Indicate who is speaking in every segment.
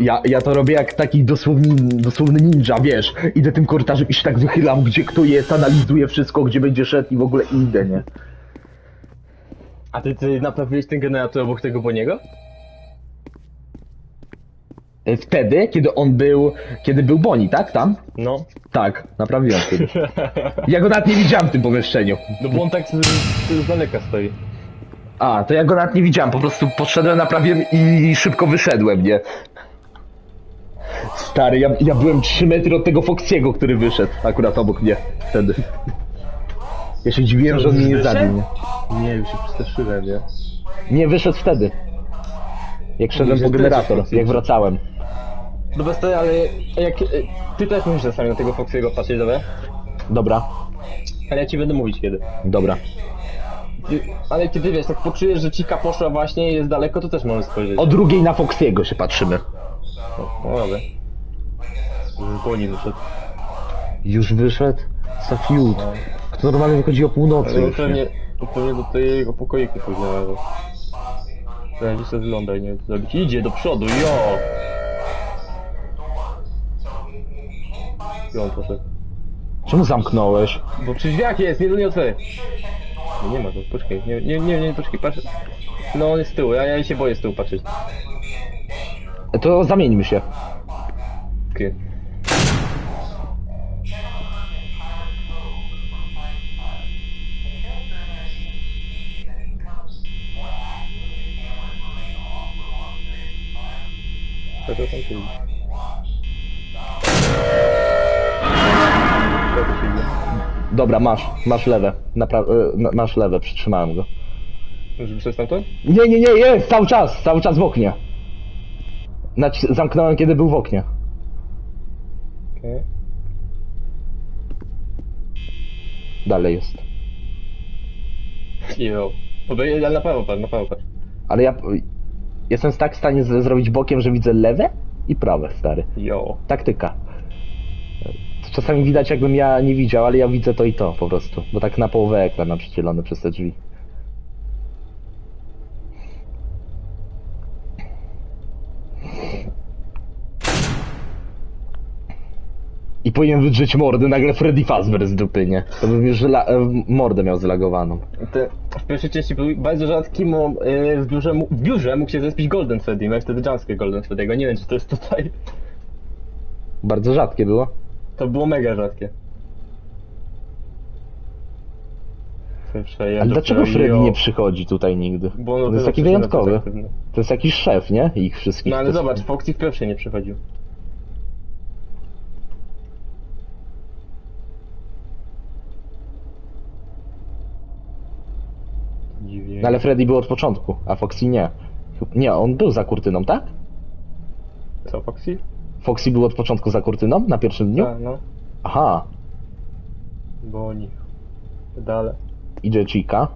Speaker 1: Ja, ja to robię jak taki dosłowny, dosłowny ninja, wiesz. Idę tym korytarzem i się tak wychylam, gdzie kto jest, analizuję wszystko, gdzie będzie szedł i w ogóle idę, nie?
Speaker 2: A ty, ty naprawiłeś ten generator obok tego Boniego?
Speaker 1: E, Wtedy, kiedy on był, kiedy był Boni, tak? Tam?
Speaker 2: No.
Speaker 1: Tak, naprawiłem wtedy. Ja go nawet nie widziałem w tym pomieszczeniu.
Speaker 2: No bo on tak z, z daleka stoi.
Speaker 1: A, to ja go nawet nie widziałem, po prostu podszedłem, naprawiłem i szybko wyszedłem, nie? Stary, ja, ja byłem 3 metry od tego Foxiego, który wyszedł akurat obok mnie wtedy. Ja się dziwiłem, że on mnie nie zabił, nie?
Speaker 2: Nie, już się przestraszyłem, nie?
Speaker 1: Nie, wyszedł wtedy. Jak szedłem po generator, jak wracałem.
Speaker 2: Dobra, stary, ale jak... e, Ty też musisz czasami na tego Foxiego patrzeć, dobra?
Speaker 1: Dobra,
Speaker 2: Ale ja ci będę mówić kiedy.
Speaker 1: dobra.
Speaker 2: Ty, ale kiedy wiesz, tak poczujesz, że cika poszła właśnie i jest daleko, to też możesz spojrzeć.
Speaker 1: O drugiej na Foxiego się patrzymy.
Speaker 2: No, no dobra. Już wyszedł.
Speaker 1: Już wyszedł? Safiut.
Speaker 2: No.
Speaker 1: To normalnie wychodzi o północy
Speaker 2: Ale
Speaker 1: już, nie?
Speaker 2: pewnie, pewnie do tego pokoiku później. Teraz sobie wygląda i nie wiem co zrobić. Idzie do przodu, jo! I on poszedł.
Speaker 1: Czemu zamknąłeś?
Speaker 2: Bo przy drzwiach jest, nie, nie otwieraj. No nie ma go, poczekaj, nie, nie, nie, nie poczekaj, patrz. No on jest z tyłu, ja, ja się boję z tyłu patrzeć.
Speaker 1: To zamieńmy się.
Speaker 2: To tam to dzieje?
Speaker 1: Dobra, masz, masz lewe. Napra- y, na- masz lewe, przytrzymałem go.
Speaker 2: Już wyszedł stamtąd?
Speaker 1: Nie, nie, nie, jest, cały czas, cały czas w oknie. Naci- zamknąłem, kiedy był w oknie.
Speaker 2: Okej.
Speaker 1: Dalej jest.
Speaker 2: Jo. Dobra, ale na prawo patrz, na prawo patrz.
Speaker 1: Ale ja jestem tak w stanie z- zrobić bokiem, że widzę lewe i prawe, stary.
Speaker 2: Jo.
Speaker 1: Taktyka. Czasami widać, jakbym ja nie widział, ale ja widzę to i to po prostu. Bo tak na połowę ekran mam przycielony przez te drzwi. Powinien wydrzeć mordę, nagle Freddy Fazbear z dupy, nie? To bym już la- e, mordę miał zlagowaną.
Speaker 2: Te, w pierwszej części był bardzo rzadki, bo yy, w, biurze, mu- w biurze mógł się zespić Golden Freddy, miałeś wtedy jumpscare Golden Freddy'ego, nie wiem czy to jest tutaj.
Speaker 1: Bardzo rzadkie było.
Speaker 2: To było mega rzadkie.
Speaker 1: Ale dlaczego Freddy nie przychodzi tutaj nigdy?
Speaker 2: Bo on
Speaker 1: To jest taki wyjątkowy. To jest jakiś szef, nie? Ich wszystkich.
Speaker 2: No ale zobacz, Foxy w pierwszej nie przychodził.
Speaker 1: No ale Freddy był od początku, a Foxy nie. Nie, on był za kurtyną, tak?
Speaker 2: Co, Foxy?
Speaker 1: Foxy był od początku za kurtyną na pierwszym dniu?
Speaker 2: Tak, no.
Speaker 1: Aha,
Speaker 2: Bo oni. Dalej.
Speaker 1: idzie Chica.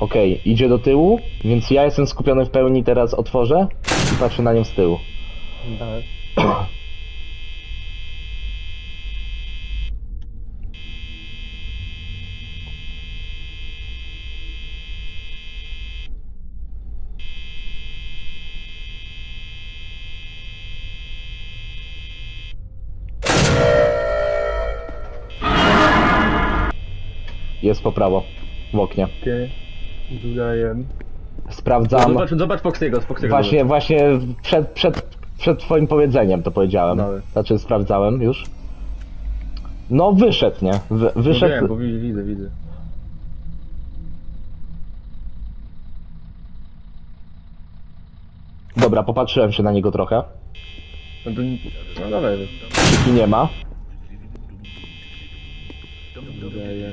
Speaker 1: Okej, idzie do tyłu, więc ja jestem skupiony w pełni, teraz otworzę i patrzę na nią z tyłu.
Speaker 2: Dalej.
Speaker 1: Jest po prawo, w oknie.
Speaker 2: Okej. Dodaję.
Speaker 1: Sprawdzam.
Speaker 2: Zobacz, zobacz Foxy'ego, z Foxy'ego.
Speaker 1: Właśnie, właśnie przed, przed, przed twoim powiedzeniem to powiedziałem.
Speaker 2: Dobra.
Speaker 1: Znaczy sprawdzałem już. No wyszedł, nie? Wy,
Speaker 2: No
Speaker 1: wyszedł.
Speaker 2: wiem, bo widzę, widzę, widzę.
Speaker 1: Dobra, popatrzyłem się na niego trochę.
Speaker 2: No to... No dobra.
Speaker 1: Krzyki nie ma.
Speaker 2: Dodaję.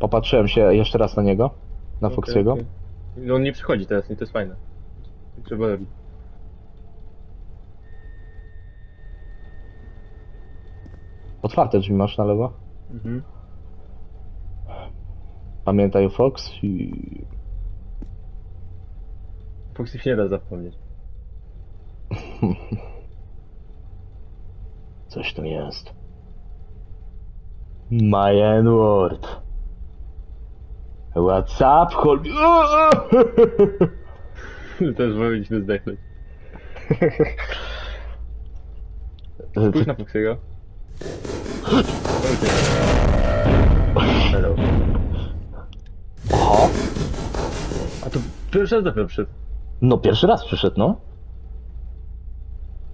Speaker 1: Popatrzyłem się jeszcze raz na niego. Na
Speaker 2: Okej,
Speaker 1: Foxiego.
Speaker 2: okej. No on nie przychodzi teraz, nie, to jest fajne. Trzeba robić.
Speaker 1: Otwarte drzwi masz na lewo.
Speaker 2: Mhm.
Speaker 1: Pamiętaj o Fox i...
Speaker 2: Foxy się nie da zapomnieć.
Speaker 1: Coś tu jest. My N-word. What's up, hol...
Speaker 2: Też powinniśmy zdechnąć. Spójrz na Foxiego. Hello.
Speaker 1: Oho.
Speaker 2: A to pierwszy raz dopiero przyszedł.
Speaker 1: No pierwszy raz przyszedł, no.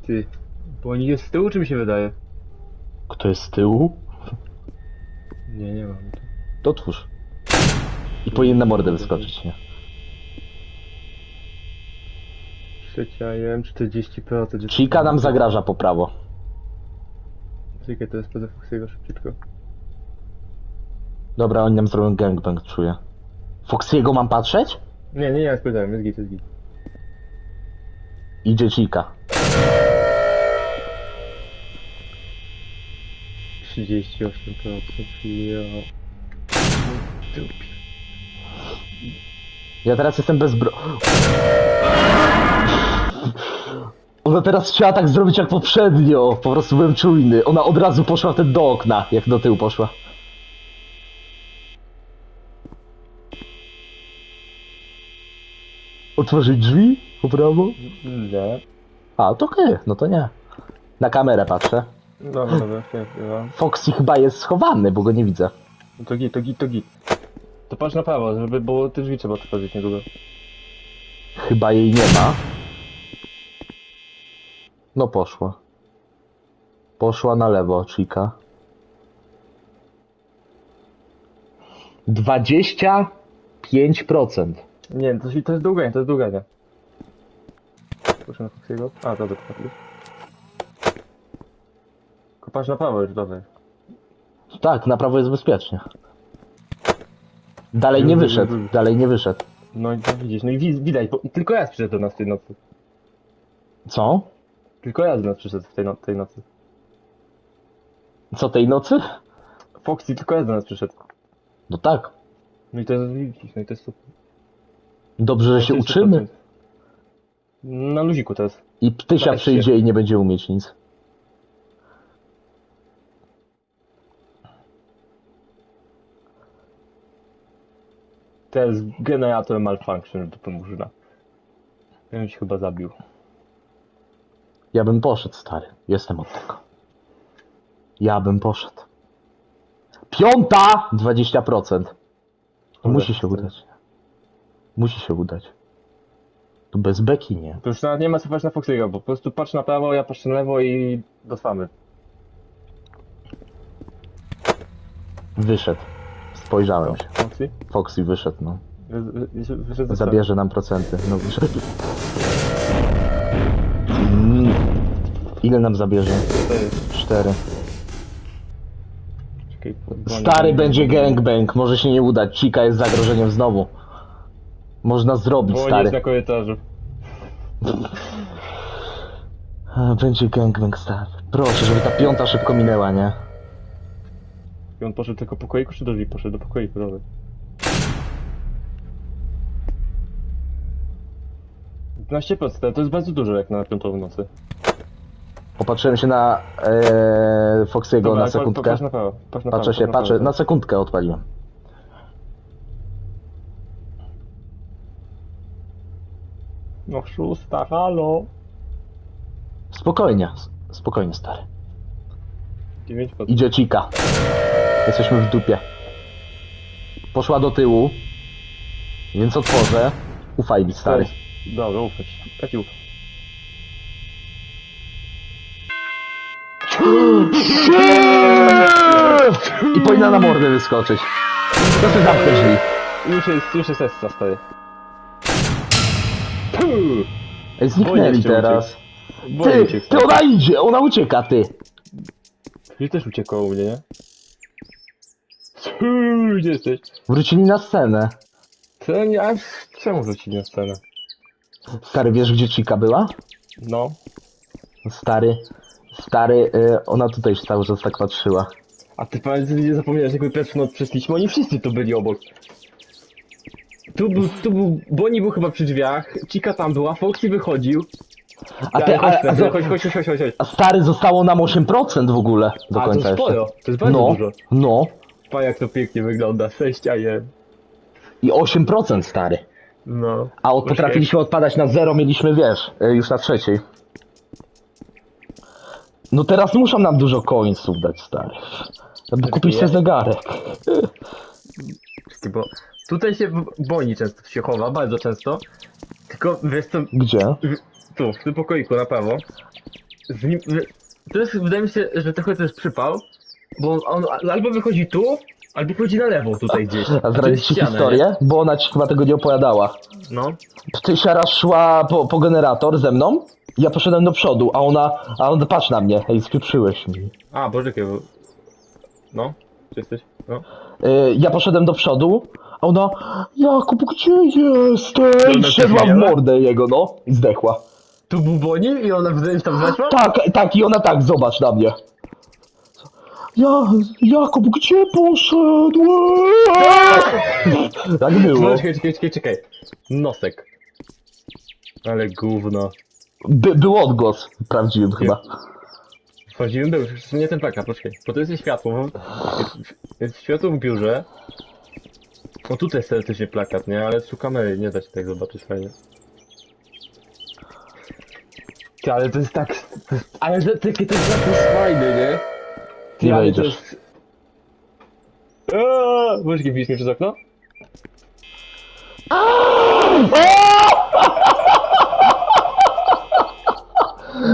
Speaker 2: Ty. Bo oni jest z tyłu, czy mi się wydaje?
Speaker 1: Kto jest z tyłu?
Speaker 2: Nie, nie mam.
Speaker 1: To otwórz. I powinien na mordę wyskoczyć, nie?
Speaker 2: Trzecia jem 40%.
Speaker 1: Chica nam zagraża po prawo.
Speaker 2: Czekaj, to jest poza Foxiego szybciutko.
Speaker 1: Dobra, oni nam zrobią gangbang, czuję. Foxiego mam patrzeć?
Speaker 2: Nie, nie, nie, spytałem, jest git, jest git.
Speaker 1: Idzie Chica.
Speaker 2: 38%, ja... Dupi.
Speaker 1: Ja teraz jestem bez bro... Ona teraz chciała tak zrobić jak poprzednio. Po prostu byłem czujny. Ona od razu poszła wtedy do okna, jak do tyłu poszła. Otworzyć drzwi? Po prawo?
Speaker 2: Nie.
Speaker 1: A, to okej, no to nie. Na kamerę patrzę.
Speaker 2: Dobra, dobra, chyba.
Speaker 1: Foxy chyba jest schowany, bo go nie widzę.
Speaker 2: No to git, to git, to git. To patrz na prawo, żeby, bo te drzwi trzeba otworzyć niedługo.
Speaker 1: Chyba jej nie ma. No poszła. Poszła na lewo, Chica. 25%.
Speaker 2: Nie, to, to jest długanie, to jest długanie. Proszę na Foxiego. A, dobra, to. Tylko patrz na prawo już, dobra.
Speaker 1: Tak, na prawo jest bezpiecznie. Dalej nie wyszedł, dalej nie wyszedł.
Speaker 2: No i to widzisz, no i wi- widać, bo tylko ja przyszedł do nas w tej nocy.
Speaker 1: Co?
Speaker 2: Tylko ja do nas przyszedł w tej, no tej nocy.
Speaker 1: Co tej nocy?
Speaker 2: Foxy tylko ja do nas przyszedł.
Speaker 1: No tak.
Speaker 2: No i to jest, widzisz, no i to jest super.
Speaker 1: Dobrze, że się
Speaker 2: 30%.
Speaker 1: uczymy.
Speaker 2: Na luziku to jest.
Speaker 1: I ptysia przyjdzie i nie będzie umieć nic.
Speaker 2: To jest generator malfunction do pomurzyna. Ja bym się chyba zabił.
Speaker 1: Ja bym poszedł, stary. Jestem od tego. Ja bym poszedł. Piąta! 20%. To musi się udać. Musi się udać. Tu bez beki nie.
Speaker 2: To już nawet nie ma co patrzeć na Foxy'ego, bo po prostu patrz na prawo, ja patrzę na lewo i dotrwamy.
Speaker 1: Wyszedł. Spojrzałem się.
Speaker 2: Foxy?
Speaker 1: Foxy wyszedł, no. Zabierze nam procenty. No wyszedł. Mm. Ile nam zabierze? Cztery. Stary będzie gangbang, może się nie udać. Chica jest zagrożeniem znowu. Można zrobić,
Speaker 2: Bo
Speaker 1: stary.
Speaker 2: jest na korytarzu.
Speaker 1: Będzie gangbang, stary. Proszę, żeby ta piąta szybko minęła, nie?
Speaker 2: I on poszedł tylko po pokoiku, czy do drzwi? Poszedł do pokoiku, dobra. Dwanaście procent, to jest bardzo dużo jak na piątą w nocy.
Speaker 1: Popatrzyłem się na e, Foxiego
Speaker 2: Dobra,
Speaker 1: na sekundkę.
Speaker 2: Patrz na prawo, patrz na
Speaker 1: Patrzę
Speaker 2: prawo,
Speaker 1: się,
Speaker 2: patrz na
Speaker 1: patrzę,
Speaker 2: prawo.
Speaker 1: na sekundkę odpaliłem.
Speaker 2: No szósta, halo.
Speaker 1: Spokojnie, s- spokojnie, stary.
Speaker 2: 9%.
Speaker 1: Idzie Chica. Jesteśmy w dupie. Poszła do tyłu. Więc otworzę. Ufaj mi, stary.
Speaker 2: Dobra, ufać. Ja ci ufam.
Speaker 1: I powinna na mordę wyskoczyć. To ty zamknę drzwi.
Speaker 2: Już jest, już jest Essa, stary. Puh!
Speaker 1: Ej, zniknęli
Speaker 2: jeszcze
Speaker 1: teraz.
Speaker 2: Boję
Speaker 1: Ty,
Speaker 2: cię,
Speaker 1: ty ona idzie, ona ucieka, ty.
Speaker 2: Ty też uciekło u mnie, nie? Gdzie jesteś?
Speaker 1: Wrócili na scenę.
Speaker 2: Co nie, a czemu wrócili na scenę?
Speaker 1: Stary, wiesz gdzie Chica była?
Speaker 2: No.
Speaker 1: Stary, stary, y, ona tutaj cały czas tak patrzyła.
Speaker 2: A ty pamiętasz, nie zapomniałeś, jak my pierwszą noc przeszliśmy? Oni wszyscy tu byli obok. Tu był, tu był, Bonnie był chyba przy drzwiach, Chica tam była, Foxy wychodził.
Speaker 1: A,
Speaker 2: chodź,
Speaker 1: a, a,
Speaker 2: chodź, chodź, chodź, chodź, chodź,
Speaker 1: a stary zostało nam 8% w ogóle do
Speaker 2: A, to
Speaker 1: końca
Speaker 2: sporo,
Speaker 1: jeszcze.
Speaker 2: to jest bardzo
Speaker 1: No,
Speaker 2: dużo.
Speaker 1: no.
Speaker 2: Pa, jak to pięknie wygląda, 6 a 1.
Speaker 1: I 8% stary.
Speaker 2: No.
Speaker 1: A od, potrafiliśmy odpadać na zero, mieliśmy wiesz, y, już na trzeciej. No teraz muszą nam dużo coinsów dać, stary. Żeby kupić sobie zegarek.
Speaker 2: Bo tutaj się boni często, się chowa, bardzo często. Tylko wiesz co,
Speaker 1: Gdzie?
Speaker 2: tu, w tym pokoiku na prawo. Z nim, to jest, wydaje mi się, że trochę to jest przypał, bo on albo wychodzi tu, albo wychodzi na lewo tutaj gdzieś.
Speaker 1: A zdradzić ci historię? Bo ona ci chyba tego nie opowiadała.
Speaker 2: No.
Speaker 1: Ty raz szła po, po generator ze mną, ja poszedłem do przodu, a ona, a on patrz na mnie, ej, spieprzyłeś mi.
Speaker 2: A, poczekaj, bo... No, czy jesteś? No.
Speaker 1: Y, ja poszedłem do przodu, a ona, Jakub, gdzie jesteś?
Speaker 2: Ona
Speaker 1: Szedła w mordę jego, no, i zdechła.
Speaker 2: Tu był Boni i ona wydaje tam weszła?
Speaker 1: Tak, tak, i ona tak, zobacz na mnie. Ja, Jakub, gdzie poszedłeś? Tak było.
Speaker 2: Czekaj, czekaj, czekaj, czekaj. Nosek. Ale gówno.
Speaker 1: By, był odgłos, prawdziwym chyba.
Speaker 2: Wchodziłem, był, już nie ten paka, poczekaj. Bo to jest światło. Jest, jest światło w biurze. O tutaj jest teoretycznie plakat, nie? Ale tu kamery, nie da się tak zobaczyć fajnie. Ty, ale to jest tak... To jest, ale to, taki ten zapis fajny, nie? Ty,
Speaker 1: Nie
Speaker 2: ale to
Speaker 1: wejdziesz.
Speaker 2: jest... Poczekaj, widzisz mnie przez okno?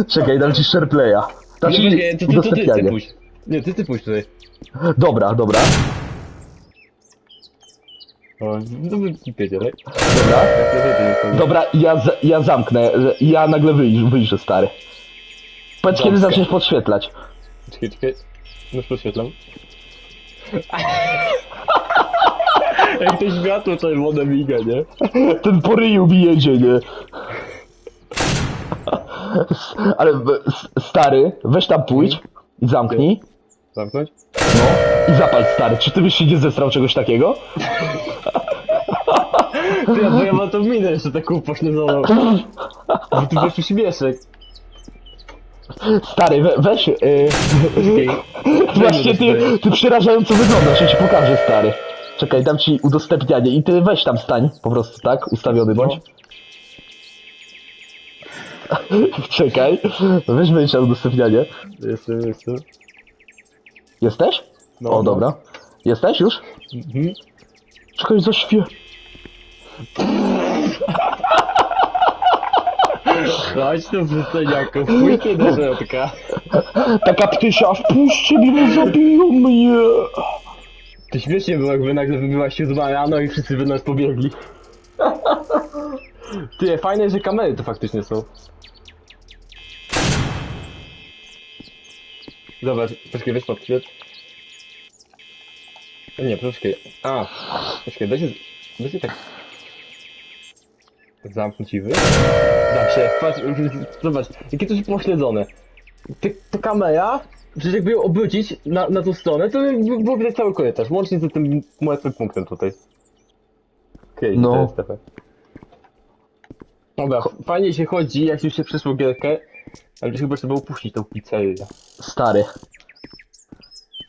Speaker 1: Czekaj, dam ci shareplaya. Znaczy,
Speaker 2: Nie, poczekaj, ty, ty, ty, ty, ty
Speaker 1: udostępnianie.
Speaker 2: pójdź. Nie, ty, ty pójdź tutaj.
Speaker 1: Dobra, dobra,
Speaker 2: O, no tak?
Speaker 1: dobra.
Speaker 2: Nie, nie, nie, nie.
Speaker 1: Dobra, ja, ja zamknę, ja nagle wyjrzę, wyjrzę stary. Powiedz kiedy
Speaker 2: Zamknę.
Speaker 1: zaczniesz podświetlać.
Speaker 2: Czekaj, czekaj. Już podświetlam. Jak to światło czerwone miga, nie?
Speaker 1: Ten po ryju nie? Ale w- s- stary, weź tam pójdź i zamknij.
Speaker 2: Zamknąć?
Speaker 1: No i zapal stary. Czy ty byś się nie zesrał czegoś takiego?
Speaker 2: Ty, bo ja mam tą minę jeszcze taką pośledzoną. Bo tu wyszły śmieszek.
Speaker 1: Stary, we, weź. Yy, właśnie ty, ty przerażająco wyglądasz, ja ci pokażę stary. Czekaj, dam ci udostępnianie i ty weź tam stań, po prostu tak, ustawiony bądź. Czekaj, weź wejdź na udostępnianie.
Speaker 2: Jestem, jestem.
Speaker 1: Jesteś?
Speaker 2: No,
Speaker 1: o,
Speaker 2: no.
Speaker 1: dobra. Jesteś już?
Speaker 2: Mhm.
Speaker 1: Czekaj, zaświe.
Speaker 2: Chodź tu wrzuceniaku, pójdźcie do środka.
Speaker 1: Taka ptysia, wpuśćcie mnie, zabiją mnie.
Speaker 2: To śmiesznie było, jakby nagle wybiła siódma rano i wszyscy by nas pobiegli. Ty, fajne, że kamery to faktycznie są. Zobacz, poczekaj, weź podświet. Nie, poczekaj. A, poczekaj, da się, da się tak... Zamknąć i wyjść? Da się, patrz, zobacz, jakie to jest pośledzone. Ty, ta kamera, przecież jakby ją obrócić na, na tą stronę, to by było widać cały korytarz, łącznie z tym martwym punktem tutaj. Okej,
Speaker 1: No.
Speaker 2: to jest tepe. Dobra, fajnie się chodzi, jak już się przeszło gierkę, ale chyba trzeba upuścić tą pizzerię.
Speaker 1: Stary.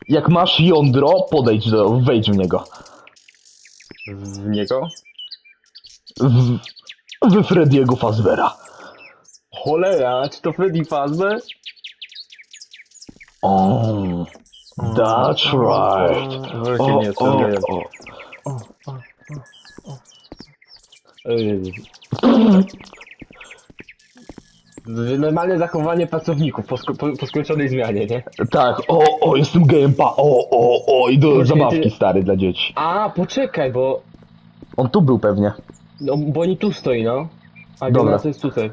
Speaker 1: Jak masz jądro, podejdź do, wejdź w niego.
Speaker 2: W niego?
Speaker 1: W, w Frediego Fazbera.
Speaker 2: Cholera, czy to Freddy Fazbear?
Speaker 1: Oh, that's right. O,
Speaker 2: nie,
Speaker 1: o,
Speaker 2: nie.
Speaker 1: o.
Speaker 2: Ej. Normalne zachowanie pracowników po, sko- po, po skończonej zmianie, nie?
Speaker 1: Tak, o, o, jestem gejem, pa, o, o, o, i do
Speaker 2: Właśnie
Speaker 1: zabawki
Speaker 2: ty-
Speaker 1: stary dla dzieci.
Speaker 2: A, poczekaj, bo,
Speaker 1: On tu był pewnie.
Speaker 2: No, bo oni tu stoi, no. A
Speaker 1: Dobra.
Speaker 2: Jest tutaj.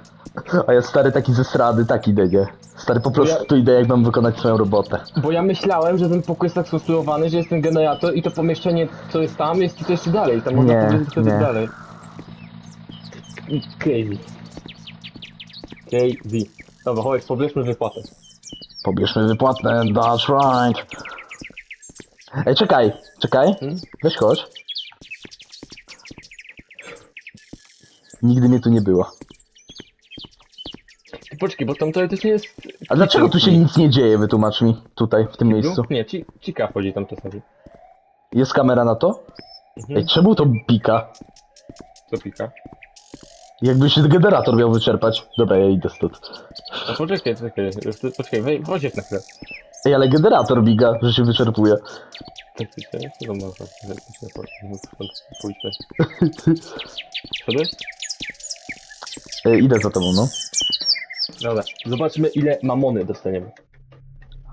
Speaker 1: A ja stary taki ze strady, taki idę. Stary po prostu
Speaker 2: Ja-
Speaker 1: tu idę jak mam wykonać swoją robotę.
Speaker 2: Bo ja myślałem, że ten pokój jest tak skonstruowany, że jest ten generator i to pomieszczenie, co jest tam, jest tutaj jeszcze dalej. Tam można
Speaker 1: Nie,
Speaker 2: powiedzieć, jest
Speaker 1: nie.
Speaker 2: dalej. Crazy. Crazy. Dobra, chodź, pobierzmy wypłatę.
Speaker 1: Pobierzmy wypłatne, that's right. Ej, czekaj, czekaj.
Speaker 2: Hmm?
Speaker 1: Weź chodź. Nigdy mnie tu nie było.
Speaker 2: poczekaj, bo tam teoretycznie jest...
Speaker 1: A dlaczego tu się nic nie dzieje, wytłumacz mi, tutaj, w tym miejscu?
Speaker 2: Nie, ci, cika chodzi tam czasami.
Speaker 1: Jest kamera na to?
Speaker 2: Mhm.
Speaker 1: Ej, czemu to pika?
Speaker 2: Co pika?
Speaker 1: Jakby się generator miał wyczerpać. Dobra, ja idę stąd.
Speaker 2: No poczekaj, czekaj, poczekaj, wej, chodź na chwilę.
Speaker 1: Ej, ale generator biga, że się wyczerpuje.
Speaker 2: Faktycznie, co to faktycznie pójdźmy. Szedłeś?
Speaker 1: Ej, idę za tobą, no.
Speaker 2: Dobra, zobaczmy ile mamony dostaniemy.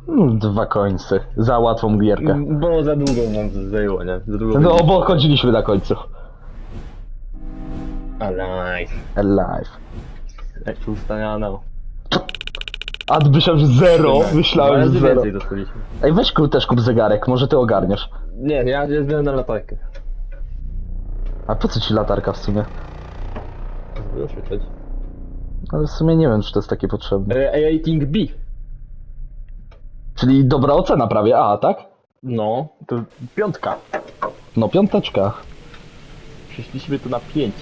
Speaker 1: Mm, Dwa końce. Za łatwą gierkę.
Speaker 2: Bo za długo nam zajęło, nie? Za długo
Speaker 1: No, bo chodziliśmy na końcu.
Speaker 2: Alive.
Speaker 1: Alive.
Speaker 2: Jak się ustawiano.
Speaker 1: A myślałem, że zero. Myślałem, że
Speaker 2: Razy
Speaker 1: zero.
Speaker 2: więcej dostaliśmy.
Speaker 1: Ej, weź ku- też kup zegarek, może ty ogarniesz.
Speaker 2: Nie, ja ja zbieram na latarkę.
Speaker 1: A po co ci latarka w sumie?
Speaker 2: Oświetlać.
Speaker 1: Ale w sumie nie wiem, czy to jest takie potrzebne.
Speaker 2: E, Rating B.
Speaker 1: Czyli dobra ocena prawie, a tak?
Speaker 2: No, to piątka.
Speaker 1: No piąteczka.
Speaker 2: Przyszliśmy tu na pięć.